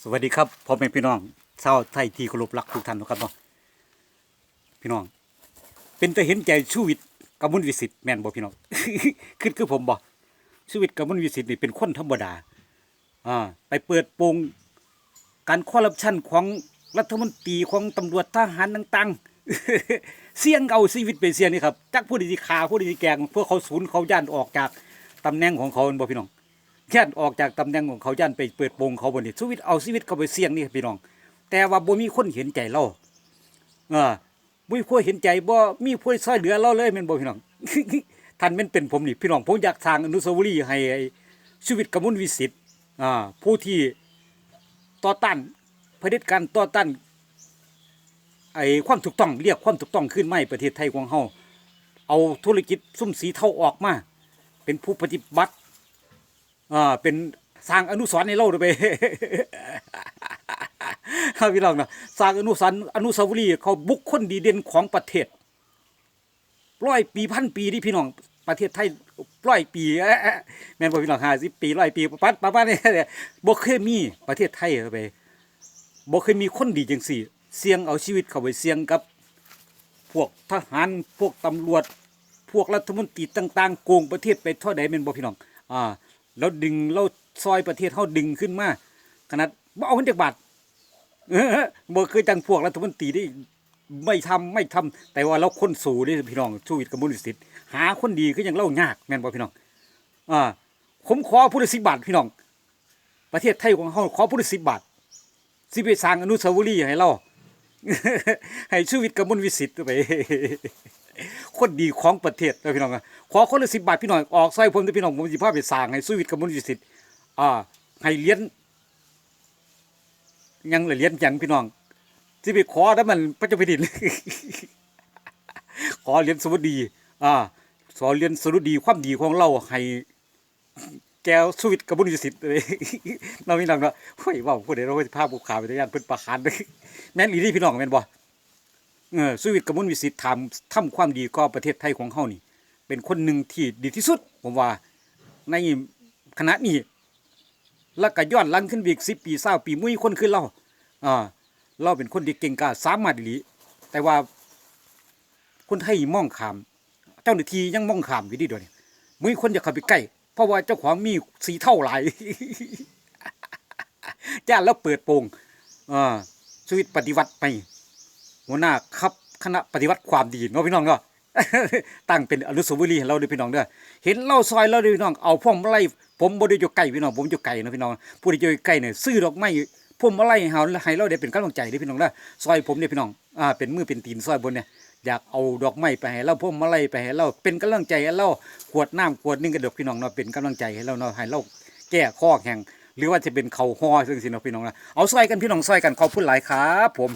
สวัสดีครับพ่อแม่พี่น้องชาวไทยที่เคารพรักทุกท่านนะครับเนาะพี่น้อง เป็นแต่เห็นใจชูวิทย์กำมุนวิสิทธ์แม่นบ่พี่น้องคือคือผมบ่ชูวิทย์กำมุนวิสิทธิ์นี่เป็นคนธรรมดาอ่าไปเปิดโปงการคอร์รัปชันของรัฐมนตรีของตำรวจทหารต่างๆ เสี่ยงเอาชีวิตไปเสี่ยงนี่ครับจักผู้ดสิฆ่าผู้ดสิแกงเพื่อเขาสูญเขาย่านออกจากตำแหน่งของเขาแม่นบ่พี่น้อง ย่านออกจากตำแหน่งของเขาย่านไปเปิดโปงเขาบนนี้ชีวิตเอาชีวิตเขาไปเสี่ยงนี่พี่น้อง แต่ว่าบ่มีคนเห็นใจเราเออบ่มีคนเห็นใจบ่มีผู้ช่วยเหลือเราเลยแม่นบ่พี่น้องท่านแม่นเป็นผมนี่พี่น้องผมอยากสร้างอนุสาวรีย์ให้ชีวิตกมลวิสิทธิ์อ่าผู้ที่ต่อต้านเผด็จการต่อต้านไอ้ความถูกต้องเรียกความถูกต้องขึ้นมาให้ประเทศไทยของเฮาเอาธุรกิจซุ่มสีเท่าออกมา เป็นผู้ปฏิบัติ อ่าเป็นสร้างอนุสรณ์ในโลกด้วยไปครับพี่น้องนะสร้างอนุสรณ์อนุสาวรีย์เขาบุคคลดีเด่นของประเทศร้อยปีพันปีที่พี่น้องประเทศไทยร้อยปีแม่นบ่พี่น้องห้าสิบปีร้อยปีปัดประมาณนี้เนี่ยบ่เคยมีประเทศไทยไปบ่เคยมีคนดีจังสี่ เสี่ยงเอาชีวิตเข้าไปเสี่ยงกับ พวกทหารพวกตำรวจ พวกรัฐมนตรีต่าง ๆ โกงประเทศไปเท่าใดแม่นบ่พี่น้องอ่า แล้วดึงเราซอยประเทศเฮาดึงขึ้นมาขนาดบ่เอาเงินจากบาทเออบ่เคยจังพวกรัฐมนตรีที่ไม่ทำไม่ทำแต่ว่าเราคนสู่นี่พี่น้องชูวิทย์กับมุนิสิทธิ์หาคนดีคือยังเล่ายากแม่นบ่พี่น้องอ่าผมขอผู้ละสิบบาทพี่น้อง ประเทศไทยของเฮาขอผู้ละสิบบาทสิไปสร้างอนุสาวรีย์ให้เรา ให้ชูวิทย์กับมุนวิสิทธิ์ไปคนดีของประเทศนะพี่น้องอะขอคนละสิบบาทพี่น้องออกซอยผมด้พี่น้องผมสิพาไปสร้างให้สู้วิทย์กับมุนวิสิทธิ์อ่าให้เลี้ยนยังเหลือเลี้ยนยังพี่น้องสิไปขอแล้วมันพระเจ้าแผ่นดินขอเลี้ยนสวัสดี อ่าสอนเลี้ยนสรุดีความดีของเราให้ แก้วสวิตกับบุญยสิทธิ์เลยเราพี่น้องเนาะเฮ้ยว่าพูดเดี๋ยวเราจะพาบุกขาไปทางยานเพิ่นประคานแม่นอีนี่พี่น้องแม่นบ่เออสวิทย์กมลวิสิทธิ์ทำทำความดีก็ประเทศไทยของเฮานี่ เป็นคนหนึ่งที่ดีที่สุด ผมว่าในคณะนี้แล้วก็ย้อนลังขึ้นไปอีกสิปีเศร้าปีมุ้ยคนขึ้นเราอ่าเราเป็นคนที่เก่งกาจสามารถดีลีแต่ว่าคนไทยมองขาม เจ้าหน้าที่ยังมองขามอยู่ดีเดียวนี้มุ้ยคนอยากเข้าไปใกล้ เพราะว่าเจ้าของมีสีเท่าหลายจ้าแล้วเปิดโปงอ่าชีวิตปฏิวัติไปหัวหน้าครับคณะปฏิวัติความดีเนาะพี่น้องเนาะตั้งเป็นอนุสาวรีย์เราด้วยพี่น้องเด้อเห็นเราซอยเราด้วยพี่น้องเอาพวงมาลัยผมบ่ได้อยู่ไกลพี่น้องผมอยู่ไกลนะพี่น้องผู้ที่อยู่ใกล้เนี่ยซื้อดอกไม้พวงมาลัยให้เฮาให้เราได้เป็นกำลังใจด้อพี่น้องเด้อซอยผมเนี่ยพี่น้องอ่าเป็นมือเป็นตีนซอยบนเนี่ย อยากเอาดอกไม้ไปให้เราพวงมาลัยไปให้เราเป็นกำลังใจให้เราขวดน้ำขวดนึงกระดกพี่น้องเนาะเป็นกำลังใจให้เราเนาะให้เราแก้ข้อแข่งหรือว่าจะเป็นเข่าห่อซึ่งสิเนาะพี่น้องนะเอาซอยกันพี่น้องซอยกันขอบคุณหลายครับผม